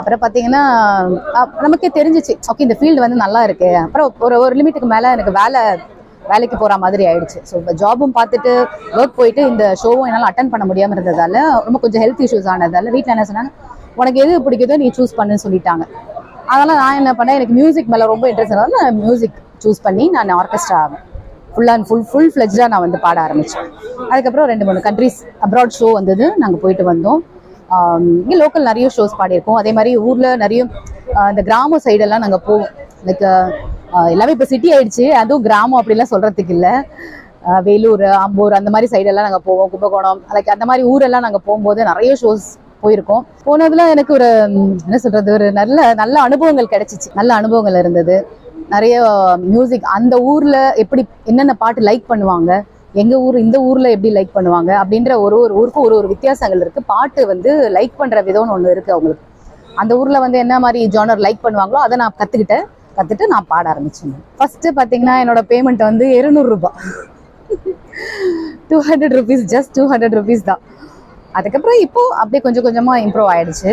அப்புறம் பார்த்தீங்கன்னா நமக்கே தெரிஞ்சிச்சு ஓகே இந்த ஃபீல்டு வந்து நல்லா இருக்கு. அப்புறம் ஒரு ஒரு லிமிட்டுக்கு மேலே எனக்கு வேலை வேலைக்கு போகிற மாதிரி ஆயிடுச்சு. ஸோ இப்போ ஜாபும் பார்த்துட்டு ஒர்க் போயிட்டு இந்த ஷோவும் என்னால் அட்டன் பண்ண முடியாமல் இருந்ததால ரொம்ப கொஞ்சம் ஹெல்த் இஷ்யூஸ் ஆனதால வீட்டில் என்ன சொன்னாங்க உனக்கு எது பிடிக்குதோ நீ சூஸ் பண்ணுன்னு சொல்லிட்டாங்க. அதனால் நான் என்ன பண்ணேன் எனக்கு மியூசிக் மேலே ரொம்ப இன்ட்ரெஸ்ட் இருந்தால் நான் மியூசிக் சூஸ் பண்ணி நான் orchestra full and full full ஃப்ளெஜ்டாக நான் வந்து பாட ஆரம்பித்தேன் அதுக்கப்புறம் ரெண்டு மூணு கண்ட்ரிஸ் அப்ராட் ஷோ வந்தது நாங்கள் போயிட்டு வந்தோம். இங்கே லோக்கல் நிறைய ஷோஸ் பாடியிருக்கோம். அதே மாதிரி ஊரில் நிறைய இந்த கிராம சைடெல்லாம் நாங்கள் போவோம். லைக் எல்லாமே இப்போ சிட்டி ஆயிடுச்சு. அதுவும் கிராமம் அப்படிலாம் சொல்கிறதுக்கு இல்லை. வேலூர் அம்பூர் அந்த மாதிரி சைடெல்லாம் நாங்கள் போவோம். கும்பகோணம் லைக் அந்த மாதிரி ஊரெல்லாம் நாங்கள் போகும்போது நிறைய ஷோஸ் போயிருக்கோம். போனதுல எனக்கு ஒரு என்ன சொல்கிறது ஒரு நல்ல நல்ல அனுபவங்கள் கிடைச்சிச்சு. நல்ல அனுபவங்கள் இருந்தது. நிறைய மியூசிக் அந்த ஊரில் எப்படி என்னென்ன பாட்டு லைக் பண்ணுவாங்க எங்க ஊர் இந்த ஊர்ல எப்படி லைக் பண்ணுவாங்க அப்படின்ற ஒரு ஒரு ஊருக்கும் ஒரு ஒரு வித்தியாசங்கள் இருக்கு. பாட்டு வந்து லைக் பண்ற விதம்னு ஒன்று இருக்கு அவங்களுக்கு. அந்த ஊர்ல வந்து என்ன மாதிரி ஜானர் லைக் பண்ணுவாங்களோ அதை நான் கத்துக்கிட்டேன். கத்துட்டு நான் பாட ஆரம்பிச்சேன். ஃபர்ஸ்ட் பாத்தீங்கன்னா என்னோட பேமெண்ட் வந்து 200 ரூபாய். Two hundred rupees just two hundred rupees தான். அதுக்கப்புறம் இப்போ அப்படியே கொஞ்சம் கொஞ்சமா இம்ப்ரூவ் ஆயிடுச்சு.